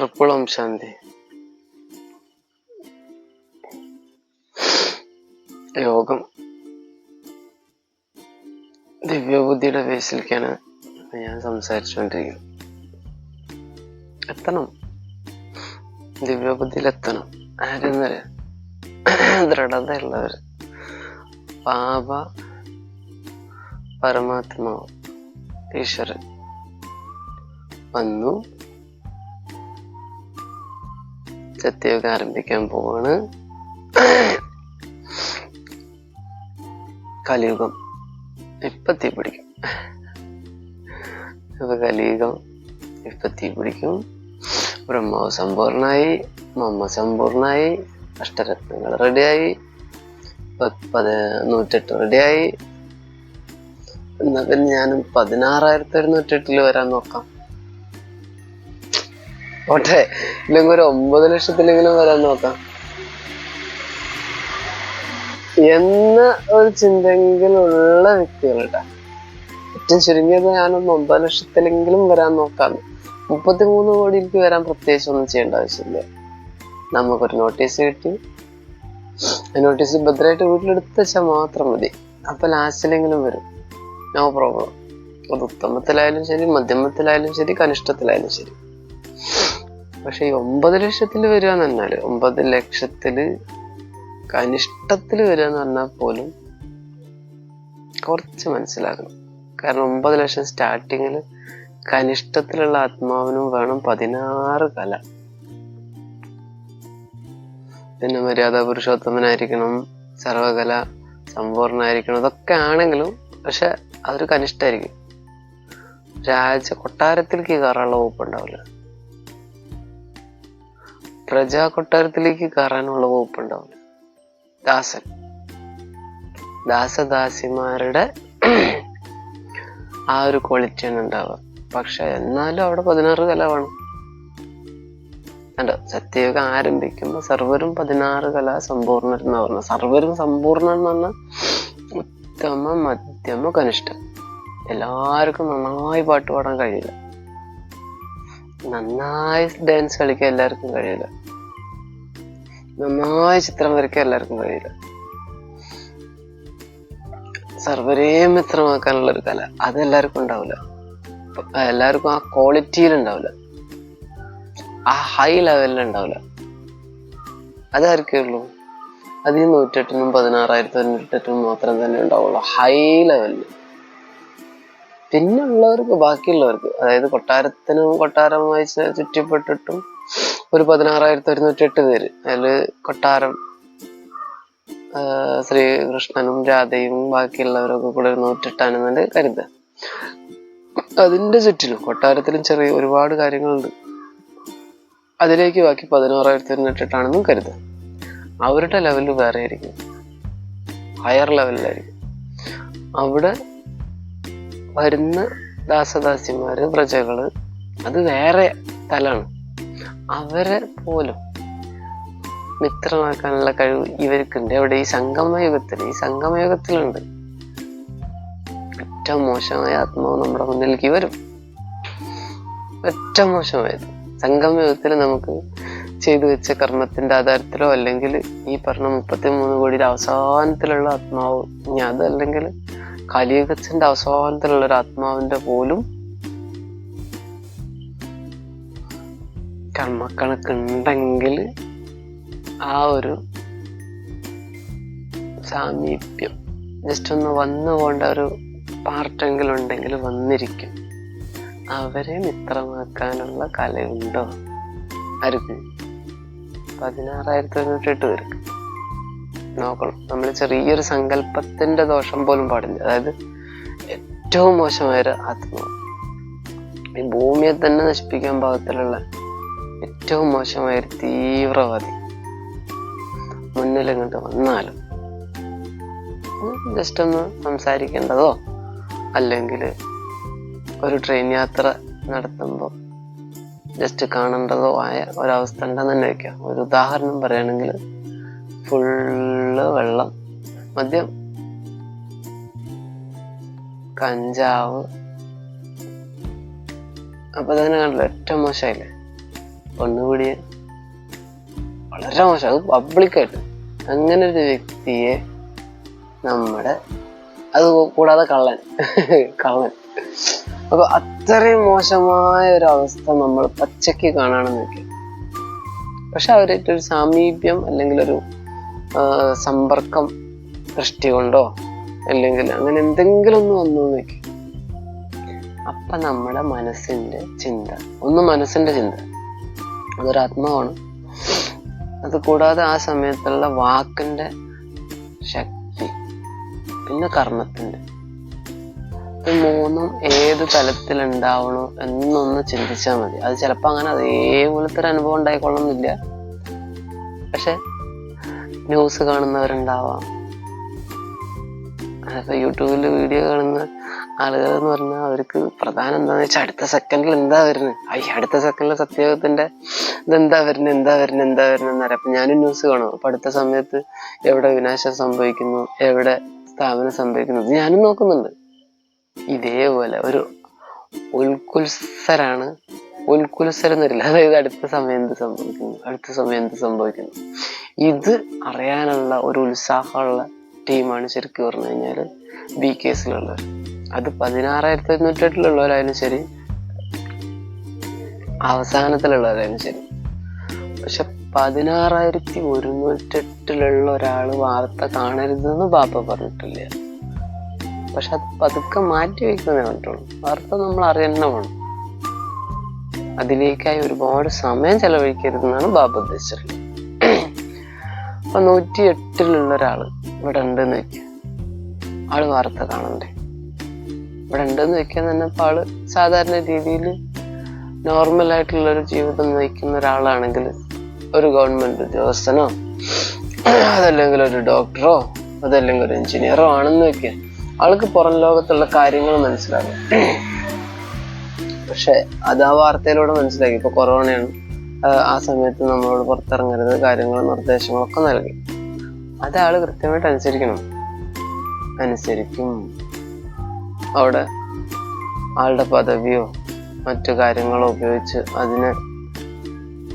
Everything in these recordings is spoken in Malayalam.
ട്രിപ്പിൾ ഓം ശാന്തി. യോഗം ദിവ്യബുദ്ധിയുടെ ബേസിലേക്കാണ് ഞാൻ സംസാരിച്ചുകൊണ്ടിരിക്കുന്നത്. എത്തണം. ദിവ്യബുദ്ധിയിൽ എത്തണം ആരെന്നറിയ? ദൃഢതയുള്ളവർ പാപ പരമാത്മാവ് ഈശ്വരൻ. വന്നു. സത്യയോഗം ആരംഭിക്കാൻ പോവാണ്. കലിയുഗം ഇപ്പൊ തീ പിടിക്കും. ഇപ്പൊ കലിയുഗം ഇപ്പൊ തീ പിടിക്കും. ബ്രഹ്മാവ് സമ്പൂർണായി മമ്മ സമ്പൂർണായി അഷ്ടരത്നങ്ങൾ റെഡിയായി പത് നൂറ്റെട്ട് റെഡിയായി. എന്നാ പിന്നെ ഞാനും പതിനാറായിരത്തി ഒരുന്നൂറ്റെട്ടിൽ വരാൻ നോക്കാം. ഓട്ടെ ഇല്ലെങ്കിൽ ഒരു ഒമ്പത് ലക്ഷത്തിലെങ്കിലും വരാൻ നോക്കാം. എന്ന ഒരു ചിന്തയെങ്കിലുള്ള വ്യക്തികളുടെ ഏറ്റവും ചുരുങ്ങിയത് ഞാനൊന്ന് ഒമ്പത് ലക്ഷത്തിലെങ്കിലും വരാൻ നോക്കാം. മുപ്പത്തിമൂന്ന് കോടിയിലേക്ക് വരാൻ പ്രത്യേകിച്ച് ഒന്നും ചെയ്യേണ്ട ആവശ്യമില്ല. നമുക്കൊരു നോട്ടീസ് കിട്ടി. നോട്ടീസ് ഭദ്രമായിട്ട് വീട്ടിലെടുത്ത് വെച്ചാൽ മാത്രം മതി. അപ്പൊ ലാസ്റ്റിലെങ്കിലും വരും. No problem. അത് ഉത്തമത്തിലായാലും ശരി മധ്യമത്തിലായാലും ശരി കനിഷ്ഠത്തിലായാലും ശരി. പക്ഷെ ഈ ഒമ്പത് ലക്ഷത്തിൽ വരിക എന്ന് പറഞ്ഞാൽ ഒമ്പത് ലക്ഷത്തിൽ കനിഷ്ടത്തിൽ വരിക എന്ന് പറഞ്ഞാൽ പോലും കുറച്ച് മനസ്സിലാക്കണം. കാരണം ഒമ്പത് ലക്ഷം സ്റ്റാർട്ടിങ്ങിൽ കനിഷ്ടത്തിലുള്ള ആത്മാവിനും വേണം പതിനാറ് കല. പിന്നെ മര്യാദ പുരുഷോത്തമനായിരിക്കണം സർവകല സമ്പൂർണമായിരിക്കണം ഇതൊക്കെ ആണെങ്കിലും പക്ഷെ അതൊരു കനിഷ്ഠായിരിക്കും. രാജ കൊട്ടാരത്തിലേക്ക് കയറാനുള്ള വകുപ്പ് ഉണ്ടാവില്ല. പ്രജാ കൊട്ടാരത്തിലേക്ക് കയറാനുള്ള വകുപ്പ് ഉണ്ടാവില്ല ദാസൻ. ദാസദാസിമാരുടെ ആ ഒരു ക്വാളിറ്റിയാണ് ഉണ്ടാവുക. പക്ഷെ എന്നാലും അവിടെ പതിനാറ് കല വേണം കണ്ടോ? സത്യയുഗം ആരംഭിക്കുമ്പോൾ സർവരും പതിനാറ് കല സമ്പൂർണർ എന്ന് പറഞ്ഞ സർവരും സമ്പൂർണ എന്ന് പറഞ്ഞാൽ ഉത്തമ മധ്യമ കനിഷ്ഠം. എല്ലാവർക്കും നന്നായി പാട്ട് പാടാൻ കഴിയില്ല. നന്നായി ഡാൻസ് കളിക്കാൻ എല്ലാവർക്കും കഴിയില്ല. നന്നായി ചിത്രം വരയ്ക്കാൻ എല്ലാവർക്കും കഴിയില്ല. സർവരെയും മിത്രമാക്കാനുള്ള ഒരു കല. അത് എല്ലാവർക്കും ഉണ്ടാവില്ല. എല്ലാവർക്കും ആ ക്വാളിറ്റിയിൽ ഉണ്ടാവില്ല. ആ ഹൈ ലെവലിൽ ഉണ്ടാവില്ല. അതായിരിക്കേ ഉള്ളൂ അതിൽ നൂറ്റെട്ടിനും പതിനാറായിരത്തി തൊണ്ണൂറ്റെട്ടിനും മാത്രം തന്നെ ഉണ്ടാവുള്ളൂ ഹൈ ലെവലിൽ പിന്നെ ഉള്ളവർക്ക് ബാക്കിയുള്ളവർക്ക് അതായത് കൊട്ടാരത്തിനും കൊട്ടാരം ചു- ചുറ്റപ്പെട്ടിട്ടും ഒരു പതിനാറായിരത്തി ഒരുന്നൂറ്റി എട്ട് പേര്. അതിൽ കൊട്ടാരം ശ്രീകൃഷ്ണനും രാധയും ബാക്കിയുള്ളവരൊക്കെ കൂടെ ഒരു നൂറ്റെട്ടാണെന്നുണ്ട് കരുതുക. അതിന്റെ ചുറ്റിലും കൊട്ടാരത്തിലും ചെറിയ ഒരുപാട് കാര്യങ്ങളുണ്ട്. അതിലേക്ക് ബാക്കി പതിനാറായിരത്തി ഒരുന്നൂറ്റെട്ടാണെന്നും കരുതുക. അവരുടെ ലെവലിൽ വേറെ ആയിരിക്കും. ഹയർ ലെവലിലായിരിക്കും. അവിടെ വരുന്ന ദാസദാസിമാർ പ്രജകൾ അത് വേറെ തലാണ്. അവരെ പോലും മിത്രമാക്കാനുള്ള കഴിവ് ഇവർക്കുണ്ട്. അവിടെ ഈ സംഗമയുഗത്തിൽ ഈ സംഗമയുഗത്തിലുണ്ട്. ഏറ്റവും മോശമായ ആത്മാവ് നമ്മുടെ മുന്നിലേക്ക് വരും. ഏറ്റവും മോശമായത്. സംഗമയുഗത്തിൽ നമുക്ക് ചെയ്തു വെച്ച കർമ്മത്തിന്റെ ആധാരത്തിലോ അല്ലെങ്കിൽ ഈ പറഞ്ഞ മുപ്പത്തി മൂന്ന് കോടിയുടെ അവസാനത്തിലുള്ള ആത്മാവ് ഇനി അതല്ലെങ്കിൽ കലിയുഗത്തിന്റെ അവസാനത്തിലുള്ള ഒരു ആത്മാവിന്റെ പോലും കർമ്മക്കണക്ക് ഉണ്ടെങ്കിൽ ആ ഒരു സാമീപ്യം ജസ്റ്റ് ഒന്ന് വന്നു പോണ്ട ഒരു പാർട്ടെങ്കിലും ഉണ്ടെങ്കിൽ വന്നിരിക്കും. അവരെ മിത്രമാക്കാനുള്ള കലയുണ്ടോ? ആർക്ക് പതിനാറായിരത്തി തൊണ്ണൂറ്റെട്ട് പേർക്ക്. നോക്കണം. നമ്മൾ ചെറിയൊരു സങ്കല്പത്തിന്റെ ദോഷം പോലും പാടില്ല. അതായത് ഏറ്റവും മോശമായ ഒരു ആത്മാവ് ഈ ഭൂമിയെ തന്നെ നശിപ്പിക്കാൻ പാകത്തിലുള്ള ഏറ്റവും മോശമായ ഒരു തീവ്രവാദി മുന്നിൽ ഇങ്ങോട്ട് വന്നാലും ജസ്റ്റ് ഒന്ന് സംസാരിക്കേണ്ടതോ? അല്ലെങ്കിൽ ഒരു ട്രെയിൻ യാത്ര നടത്തുമ്പോൾ ജസ്റ്റ് കാണേണ്ടതോ ആയ ഒരവസ്ഥ ഉണ്ടെന്ന് തന്നെ വയ്ക്കാം ഒരു ഉദാഹരണം പറയുകയാണെങ്കിൽ ഫുള്ള് വെള്ളം. മദ്യം. കഞ്ചാവ്. അപ്പൊ തന്നെ കണ്ടല്ലോ ഏറ്റവും മോശമായില്ലേ? ഒന്നുകൂടി വളരെ മോശം. അത് പബ്ലിക്കായിട്ട് അങ്ങനെ ഒരു വ്യക്തിയെ നമ്മുടെ അത് കൂടാതെ കള്ളൻ. കള്ളൻ. അപ്പൊ അത്രയും മോശമായ ഒരു അവസ്ഥ നമ്മൾ പച്ചയ്ക്ക് കാണാണെന്ന് വെക്കും. പക്ഷെ അവരായിട്ടൊരു സാമീപ്യം അല്ലെങ്കിൽ ഒരു സമ്പർക്കം സൃഷ്ടി കൊണ്ടോ അല്ലെങ്കിൽ അങ്ങനെ എന്തെങ്കിലും ഒന്ന് വന്നു നോക്കി. അപ്പൊ നമ്മുടെ മനസ്സിന്റെ ചിന്ത. ഒന്ന് മനസ്സിന്റെ ചിന്ത. അതൊരു ആത്മാവാണ്. അത് കൂടാതെ ആ സമയത്തുള്ള വാക്കിന്റെ ശക്തി. പിന്നെ കർമ്മത്തിന്റെ. ഇത് മൂന്നും ഏത് തലത്തിൽ തലത്തിലുണ്ടാവണോ എന്നൊന്ന് ചിന്തിച്ചാൽ മതി. അത് ചിലപ്പോൾ അങ്ങനെ അതേപോലത്തെ ഒരു അനുഭവം ഉണ്ടായിക്കൊള്ളണമെന്നില്ല പക്ഷെ ന്യൂസ് കാണുന്നവരുണ്ടാവാം. അതൊക്കെ യൂട്യൂബിൽ വീഡിയോ കാണുന്ന ആളുകൾ എന്ന് പറഞ്ഞാൽ അവർക്ക് പ്രധാനം എന്താണെന്ന് വെച്ചാൽ അടുത്ത സെക്കൻഡിൽ എന്താ വരുന്നത് അയ്യ അടുത്ത സെക്കൻഡിൽ സത്യയോഗത്തിന്റെ ഇതെന്താ വരുന്നത് എന്താ വരുന്നത് എന്താ വരുന്നത് എന്നറിയാം അപ്പൊ ഞാനും ന്യൂസ് കാണും. അപ്പൊ അടുത്ത സമയത്ത് എവിടെ വിനാശം സംഭവിക്കുന്നു എവിടെ സ്ഥാപനം സംഭവിക്കുന്നു ഞാനും നോക്കുന്നുണ്ട്. ഇതേപോലെ ഒരു ഉൽക്കുത്സരാണ് ഉൽക്കുത്സരം എന്നറിയില്ല അതായത് അടുത്ത സമയം എന്ത് സംഭവിക്കുന്നു? അടുത്ത സമയം എന്ത് സംഭവിക്കുന്നു? ഇത് അറിയാനുള്ള ഒരു ഉത്സാഹമുള്ള ടീമാണ് ശരിക്കും പറഞ്ഞു കഴിഞ്ഞാൽ ബി കെ എസിലുള്ളത് അത് പതിനാറായിരത്തി അഞ്ഞൂറ്റെട്ടിലുള്ളവരായാലും ശരി അവസാനത്തിലുള്ളവരായാലും ശരി. പക്ഷെ പതിനാറായിരത്തി ഒരുന്നൂറ്റെട്ടിലുള്ള ഒരാൾ വാർത്ത കാണരുതെന്ന് ബാപ്പ പറഞ്ഞിട്ടില്ല. പക്ഷെ അത് പതുക്കെ മാറ്റി വയ്ക്കുന്നേ പറ്റുള്ളൂ. വാർത്ത നമ്മൾ അറിയണം വേണം അതിലേക്കായി ഒരുപാട് സമയം ചെലവഴിക്കരുതെന്നാണ് ബാബ ഉദ്ദേശിച്ചത് അപ്പൊ നൂറ്റി എട്ടിലുള്ള ഒരാൾ ഇവിടെ ഉണ്ടെന്ന് വെക്കുക ആൾ വാർത്ത കാണണ്ടേ ഇവിടെ ഉണ്ടെന്ന് വെക്കാൻ തന്നെ ഇപ്പൊ ആൾ സാധാരണ രീതിയിൽ നോർമൽ ആയിട്ടുള്ള ഒരു ജീവിതം നയിക്കുന്ന ഒരാളാണെങ്കിൽ ഒരു ഗവൺമെന്റ് ഉദ്യോഗസ്ഥനോ അതല്ലെങ്കിൽ ഒരു ഡോക്ടറോ അതല്ലെങ്കിൽ ഒരു എഞ്ചിനീയറോ ആണെന്ന് വെക്കുക ആൾക്ക് പുറം ലോകത്തുള്ള കാര്യങ്ങൾ മനസ്സിലാകും. പക്ഷെ അത് ആ വാർത്തയിലൂടെ മനസ്സിലാക്കി. ഇപ്പൊ കൊറോണയാണ്. ആ, സമയത്ത് നമ്മളോട് പുറത്തിറങ്ങരുത് കാര്യങ്ങളും നിർദ്ദേശങ്ങളൊക്കെ നൽകി. അത് ആൾ കൃത്യമായിട്ട് അനുസരിക്കണം. അനുസരിക്കും. അവിടെ ആളുടെ പദവിയോ മറ്റു കാര്യങ്ങളോ ഉപയോഗിച്ച് അതിനെ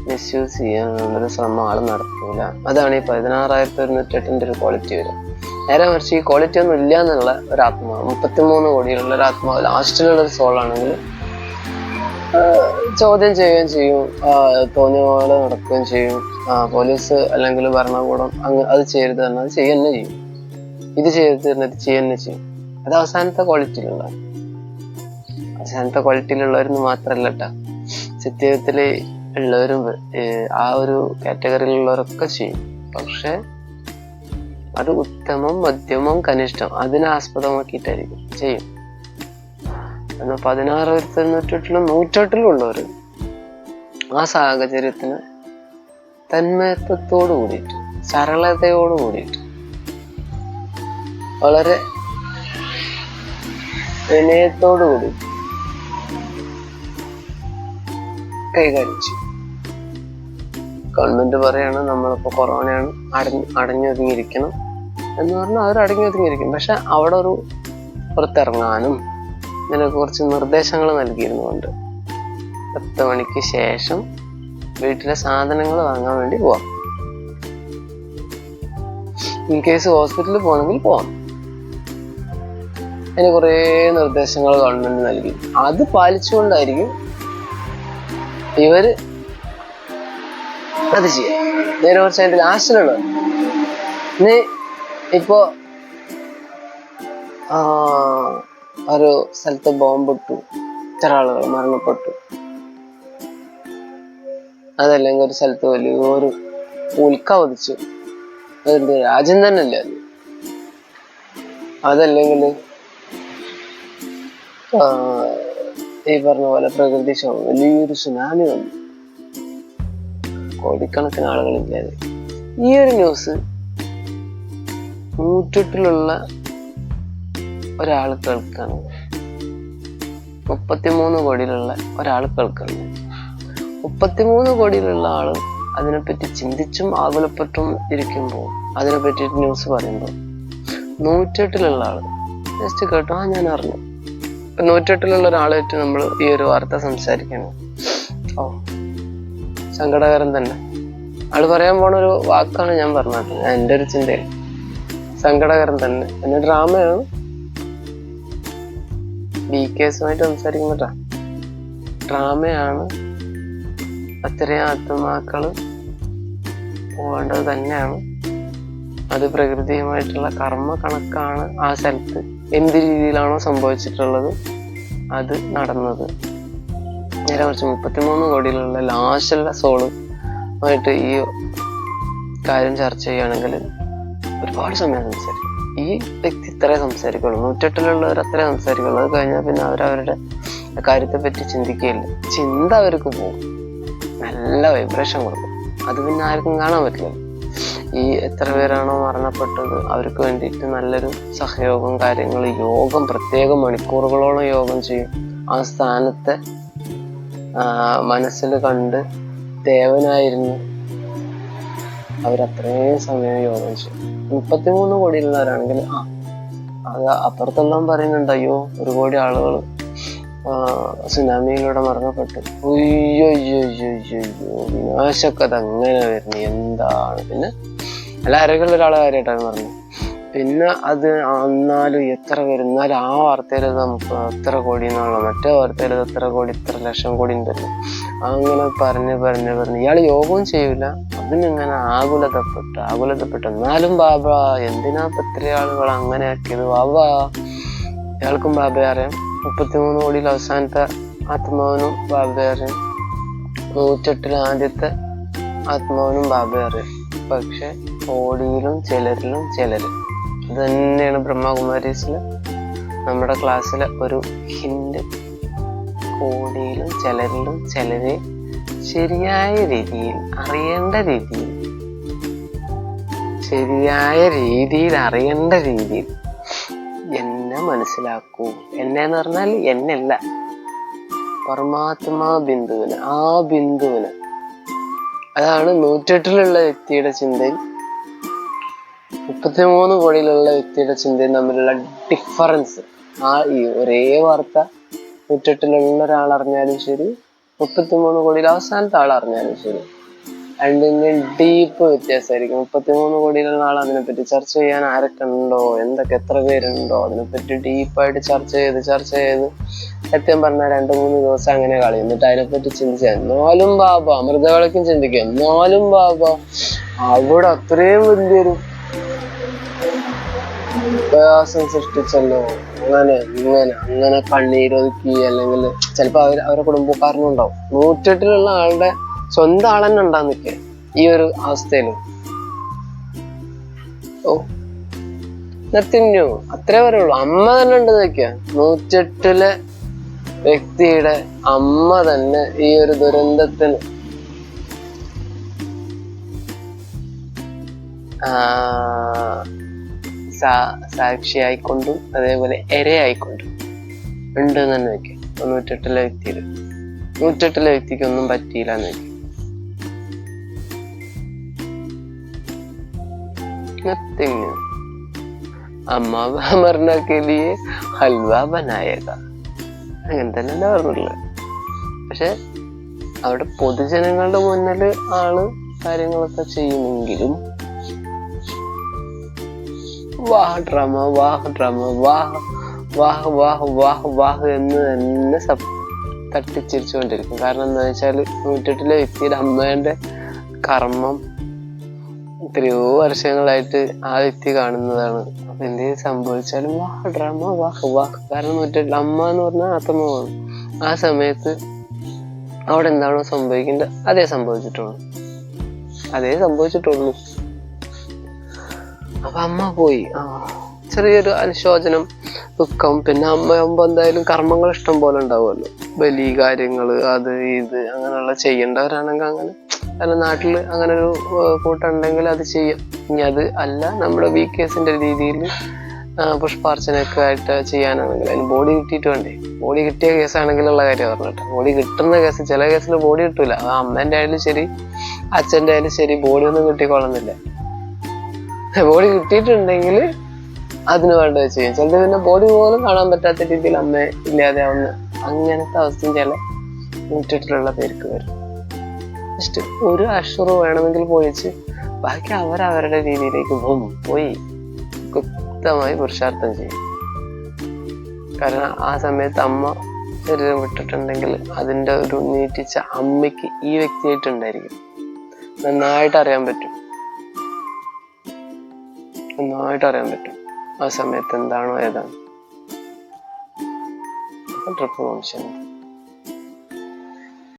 മിസ്യൂസ് ചെയ്യാനുള്ളൊരു ശ്രമം ആൾ നടത്തൂല. അതാണ് ഈ പതിനാറായിരത്തി ഒരുന്നൂറ്റി എട്ടിന്റെ ഒരു ക്വാളിറ്റി വരും നേരെ മറിച്ച് ഈ ക്വാളിറ്റി ഒന്നും ഇല്ല എന്നുള്ള ഒരു ആത്മാവ് മുപ്പത്തിമൂന്ന് കോടിയിലുള്ള ഒരു ആത്മാവ് ലാസ്റ്റിലുള്ള ഒരു സോൾ ആണെങ്കിൽ ചോദ്യം ചെയ്യുകയും ചെയ്യും. തോന്നിയ പോലെ നടക്കുകയും ചെയ്യും. പോലീസ് അല്ലെങ്കിൽ ഭരണകൂടം അങ്ങ് അത് ചെയ്യരുത് തന്നെ അത് ചെയ്യുക ചെയ്യും. ഇത് ചെയ്യരുത് തന്നെ ഇത് ചെയ്യുക ചെയ്യും. അത് അവസാനത്തെ ക്വാളിറ്റിയിലുള്ള. അവസാനത്തെ ക്വാളിറ്റിയിലുള്ളവരെന്ന് മാത്രല്ല കേട്ടാ സത്യത്തിൽ ഉള്ളവരും ആ ഒരു കാറ്റഗറിയിലുള്ളവരൊക്കെ ചെയ്യും. പക്ഷെ അത് ഉത്തമം മധ്യമം കനിഷ്ഠം അതിനെ ആസ്പദമാക്കിയിട്ടായിരിക്കും. ചെയ്യും. എന്നാൽ പതിനാറായിരത്തി തൊണ്ണൂറ്റെട്ടിലും നൂറ്റെട്ടിലും ഉള്ളവർ ആ സാഹചര്യത്തിന് തന്മയത്വത്തോട് കൂടിയിട്ട് സരളതയോട് കൂടിയിട്ട് വളരെ വിനയത്തോട് കൂടി കൈകാര്യം ഗവൺമെന്റ് പറയാണ് നമ്മളിപ്പോ കൊറോണയാണ് അടഞ്ഞ് അടഞ്ഞൊതുങ്ങിയിരിക്കണം എന്ന് പറഞ്ഞാൽ അവർ അടഞ്ഞൊതുങ്ങിയിരിക്കും പക്ഷെ അവിടെ ഒരു പുറത്തിറങ്ങാനും ഇതിനെ കുറച്ച് നിർദ്ദേശങ്ങൾ നൽകിയിരുന്നുകൊണ്ട് പത്ത് മണിക്ക് ശേഷം വീട്ടിലെ സാധനങ്ങൾ വാങ്ങാൻ വേണ്ടി പോവാം. ഇൻ കേസ് ഹോസ്പിറ്റലിൽ പോകണമെങ്കിൽ പോവാം. അതിന് കുറേ നിർദ്ദേശങ്ങൾ ഗവൺമെന്റ് നൽകി. അത് പാലിച്ചുകൊണ്ടായിരിക്കും ഇവർ അത് ചെയ്യാം. നേരെ കുറച്ച് അതിന്റെ ലാസ്റ്റിലുള്ളത് ഇനി ഇപ്പോ ഒരു സ്ഥലത്ത് ബോംബിട്ടു. ഇത്ര ആളുകൾ മരണപ്പെട്ടു. അതല്ലെങ്കിൽ ഒരു സ്ഥലത്ത് വലിയൊരു ഉൽക്ക വധിച്ചു അതെന്ത് രാജ്യം തന്നെ അല്ലേ അത്? അതല്ലെങ്കിൽ ഈ പറഞ്ഞ പോലെ പ്രകൃതി ക്ഷോഭം വലിയൊരു സുനാമി വന്നു. കോടിക്കണക്കിന് ആളുകളില്ലാതെ ഈ ഒരു ന്യൂസ് നൂറ്റെട്ടിലുള്ള ഒരാൾ കേൾക്കാണ്. മുപ്പത്തിമൂന്ന് കോടിയിലുള്ള ഒരാൾ കേൾക്കുന്നു മുപ്പത്തിമൂന്ന് കോടിയിലുള്ള ആൾ അതിനെപ്പറ്റി ചിന്തിച്ചും ആകുലപ്പെട്ടും ഇരിക്കുമ്പോൾ അതിനെ പറ്റിയിട്ട് ന്യൂസ് പറയുമ്പോൾ നൂറ്റെട്ടിലുള്ള ആൾ ജസ്റ്റ് കേട്ടോ. ആ ഞാൻ അറിഞ്ഞു. നൂറ്റെട്ടിലുള്ള ഒരാളായിട്ട് നമ്മൾ ഈ ഒരു വാർത്ത സംസാരിക്കണം ഓ സങ്കടകരം തന്നെ. ആൾ പറയാൻ പോണ ഒരു വാക്കാണ് ഞാൻ പറഞ്ഞത്. എന്റെ ഒരു ചിന്തയിൽ സങ്കടകരം തന്നെ. പിന്നെ ഡ്രാമയാണ് ബി കേസുമായിട്ട് സംസാരിക്കുന്ന ഡ്രാമയാണ്. അത്രയും ആത്മാക്കൾ പോകേണ്ടത് തന്നെയാണ്. അത് പ്രകൃതിയുമായിട്ടുള്ള കർമ്മ കണക്കാണ് ആ സ്ഥലത്ത് എന്ത് രീതിയിലാണോ സംഭവിച്ചിട്ടുള്ളത് അത് നടന്നത്. നേരെ കുറച്ച് മുപ്പത്തിമൂന്ന് കോടിയിലുള്ള ലാസ്റ്റുള്ള സോൾ ആയിട്ട് ഈ കാര്യം ചർച്ച ചെയ്യുകയാണെങ്കിൽ ഒരുപാട് സമയം സംസാരിക്കും ഈ വ്യക്തി ഇത്രേ സംസാരിക്കുള്ളൂ. നൂറ്റെട്ടിലുള്ളവർ അത്രേ സംസാരിക്കുള്ളൂ. അത് കഴിഞ്ഞാൽ പിന്നെ അവരവരുടെ കാര്യത്തെ പറ്റി ചിന്തിക്കുകയില്ല. ചിന്ത അവർക്ക് പോകും. നല്ല വൈബ്രേഷൻ കൊടുക്കും. അത് പിന്നെ ആർക്കും കാണാൻ പറ്റില്ല. ഈ എത്ര പേരാണോ മരണപ്പെട്ടത് അവർക്ക് വേണ്ടിയിട്ട് നല്ലൊരു സഹയോഗം കാര്യങ്ങൾ യോഗം പ്രത്യേക മണിക്കൂറുകളോളം യോഗം ചെയ്യും. ആ സ്ഥാനത്തെ മനസ്സിൽ കണ്ട് ദേവനായിരുന്നു അവരത്രയും സമയം യോഗം ചെയ്യും. മുപ്പത്തിമൂന്ന് കോടിയിലുള്ളവരാണെങ്കിൽ ആ അപ്പുറത്തെല്ലാം പറയുന്നുണ്ട് അയ്യോ ഒരു കോടി ആളുകൾ സുനാമിയിലൂടെ മരണപ്പെട്ടു. അയ്യോ അയ്യോ അയ്യോ അയ്യോ അയ്യോ വിനാശക്കഥ അങ്ങനെ വരുന്നു? എന്താണ്? പിന്നെ അല്ല അരകളിൽ ഒരാളെ കാര്യമായിട്ടാണ് പറഞ്ഞത്. പിന്നെ അത് എന്നാലും എത്ര വരും എന്നാലും ആ വാർത്തയിൽ നമുക്ക് എത്ര കോടി എന്നുള്ള മറ്റേ വാർത്തയിൽ എത്ര കോടി ഇത്ര ലക്ഷം കോടി ഉണ്ടല്ലോ അങ്ങനെ പറഞ്ഞ് പറഞ്ഞ് പറഞ്ഞ്. ഇയാൾ യോഗവും ചെയ്യൂല. അതിനിങ്ങനെ ആകുലതപ്പെട്ടു ആകുലതപ്പെട്ടു. എന്നാലും ബാബ എന്തിനാ ആളുകൾ അങ്ങനെ ആക്കിയത്? ബാബ ഇയാൾക്കും ബാബ അറിയാം മുപ്പത്തിമൂന്ന് കോടിയിൽ അവസാനത്തെ ആത്മാവിനും ബാബ അറിയാം നൂറ്റെട്ടിൽ ആദ്യത്തെ ആത്മാവിനും ബാബ അറിയാം പക്ഷെ കോടിയിലും ചിലരിലും ചിലർ ഇത് തന്നെയാണ് ബ്രഹ്മകുമാരീസിൽ നമ്മുടെ ക്ലാസ്സിലെ ഒരു ഹിന്റ്. കോടിയിലും ചിലരിലും ചിലരെ ശരിയായ രീതിയിൽ അറിയേണ്ട രീതിയിൽ ശരിയായ രീതിയിൽ അറിയേണ്ട രീതിയിൽ എന്നെ മനസ്സിലാക്കൂ. എന്നെ എന്ന് പറഞ്ഞാൽ എന്നല്ല. പരമാത്മാ ബിന്ദുവിന് ആ ബിന്ദുവിന്. അതാണ് നൂറ്റെട്ടിലുള്ള വ്യക്തിയുടെ ചിന്തയും മുപ്പത്തിമൂന്ന് കോടിയിലുള്ള വ്യക്തിയുടെ ചിന്തയും തമ്മിലുള്ള ഡിഫറൻസ് ആ ഈ ഒരേ വാർത്ത നൂറ്റെട്ടിലുള്ള ഒരാൾ അറിഞ്ഞാലും ശരി. മുപ്പത്തിമൂന്ന് കോടിയിൽ അവസാനത്തെ ആൾ അറിഞ്ഞാലും ശരി അതിന്റെ ഡീപ്പ് വ്യത്യാസമായിരിക്കും. മുപ്പത്തിമൂന്ന് കോടിയിലുള്ള ആൾ അതിനെപ്പറ്റി ചർച്ച ചെയ്യാൻ ആരൊക്കെ ഉണ്ടോ എന്തൊക്കെ എത്ര പേരുണ്ടോ? അതിനെപ്പറ്റി ഡീപ്പായിട്ട് ചർച്ച ചെയ്ത് ചർച്ച ചെയ്ത് സത്യം പറഞ്ഞാൽ രണ്ട് മൂന്ന് ദിവസം അങ്ങനെ കളി എന്നിട്ട് അതിനെപ്പറ്റി ചിന്തിച്ച എന്നാലും ബാബ അമൃതവിളക്കും ചിന്തിക്കുക എന്നാലും ബാബ അവിടെ അത്രയും വലിയൊരു പ്രയാസം സൃഷ്ടിച്ചല്ലോ. അങ്ങനെ ഇങ്ങനെ അങ്ങനെ കണ്ണീരൊതുക്കി അല്ലെങ്കിൽ ചിലപ്പോ അവർ അവരുടെ കുടുംബക്കാരനുണ്ടാവും നൂറ്റെട്ടിലുള്ള ആളുടെ സ്വന്തം ആളെന്നെ ഉണ്ടാന്ന് നിൽക്കുക ഈ ഒരു അവസ്ഥയിൽ. ഓ നിർത്തിഞ്ഞു അത്രേ പറയുള്ളൂ. അമ്മ തന്നെ ഉണ്ട് നിൽക്കുക നൂറ്റെട്ടിലെ വ്യക്തിയുടെ അമ്മ തന്നെ ഈ ഒരു ദുരന്തത്തിന്. ആ, സാ- സാക്ഷിയായിക്കൊണ്ടും അതേപോലെ ഇരയായിക്കൊണ്ടും ഉണ്ട് എന്ന് തന്നെ വെക്കാം നൂറ്റെട്ടിലെ വ്യക്തിയിൽ നൂറ്റെട്ടിലെ വ്യക്തിക്ക് ഒന്നും പറ്റിയില്ല എന്ന് വെക്കാം നത്തിങ് ന്യൂ അമ്മ മരണ के लिए ഹൽവ ബനായേക അങ്ങനെ തന്നെയല്ല പറഞ്ഞിട്ടുള്ളത് പക്ഷെ അവിടെ പൊതുജനങ്ങളുടെ മുന്നിൽ ആണ് കാര്യങ്ങളൊക്കെ ചെയ്യുമെങ്കിലും വാഹ് ഡ്രമ വാഹ് ഡ്രമ വാഹ് വാഹ് വാഹ് വാഹ് വാഹ് എന്ന് തന്നെ സബ് തട്ടിച്ചിരിച്ചുകൊണ്ടിരിക്കും. കാരണം എന്താ വെച്ചാൽ നൂറ്റെട്ടിലെ വ്യക്തിയുടെ അമ്മേന്റെ കർമ്മം എത്രയോ വർഷങ്ങളായിട്ട് ആ വ്യക്തി കാണുന്നതാണ്. അപ്പൊ എന്തെങ്കിലും സംഭവിച്ചാലും വാഹ് ഡ്രമ വാഹ് വാഹ് കാരണം നൂറ്റെട്ടിൽ അമ്മ എന്ന് പറഞ്ഞാൽ ആത്മാവാണ്. ആ സമയത്ത് അവിടെ എന്താണോ സംഭവിക്കേണ്ടത് അതേ സംഭവിച്ചിട്ടുള്ളൂ. അതേ സംഭവിച്ചിട്ടുള്ളൂ. അപ്പൊ അമ്മ പോയി. ആ ചെറിയൊരു അനുശോചനം ദുഃഖം പിന്നെ അമ്മയാകുമ്പോ എന്തായാലും കർമ്മങ്ങൾ ഇഷ്ടം പോലെ ഉണ്ടാവുമല്ലോ. ബലി കാര്യങ്ങൾ അത് ഇത് അങ്ങനെയുള്ള ചെയ്യേണ്ടവരാണെങ്കിൽ അങ്ങനെ അല്ല നാട്ടിൽ അങ്ങനെ ഒരു കൂട്ടുണ്ടെങ്കിൽ അത് ചെയ്യാം. ഇനി അത് അല്ല നമ്മുടെ വി കെസിന്റെ രീതിയിൽ പുഷ്പാർച്ചനയൊക്കെ ആയിട്ട് ചെയ്യാനാണെങ്കിൽ അതിന് ബോഡി കിട്ടിയിട്ട് വേണ്ടേ? ബോഡി കിട്ടിയ കേസാണെങ്കിലുള്ള കാര്യം പറഞ്ഞിട്ട് ബോഡി കിട്ടുന്ന കേസ് ചില കേസിൽ ബോഡി കിട്ടൂല. അത് അമ്മേന്റെ ആയാലും ശരി അച്ഛന്റെ ആയാലും ശരി ബോഡി ഒന്നും കിട്ടിക്കൊള്ളുന്നില്ല. ബോഡി കിട്ടിയിട്ടുണ്ടെങ്കിൽ അതിന് വേണ്ടത് ചെയ്യും. ചിലത് പിന്നെ ബോഡി പോലും കാണാൻ പറ്റാത്ത രീതിയിൽ അമ്മ ഇല്ലാതെ ആവുന്ന അങ്ങനത്തെ അവസ്ഥയും ചില മുറ്റിട്ടുള്ള പേർക്ക് വരും. ജസ്റ്റ് ഒരു അഷുറ് വേണമെങ്കിൽ പോയിച്ച് ബാക്കി അവരവരുടെ രീതിയിലേക്ക് പോകും പോയി കൃത്യമായി പുരുഷാർത്ഥം ചെയ്യും. കാരണം ആ സമയത്ത് അമ്മ ശരീരം വിട്ടിട്ടുണ്ടെങ്കിൽ അതിന്റെ ഒരു നീറ്റിച്ച അമ്മയ്ക്ക് ഈ വ്യക്തിയായിട്ടുണ്ടായിരിക്കും നന്നായിട്ട് അറിയാൻ പറ്റും. നന്നായിട്ട് അറിയാൻ പറ്റും. ആ സമയത്ത് എന്താണോ ഏതാണ്. ട്രിപ്പ് വംശം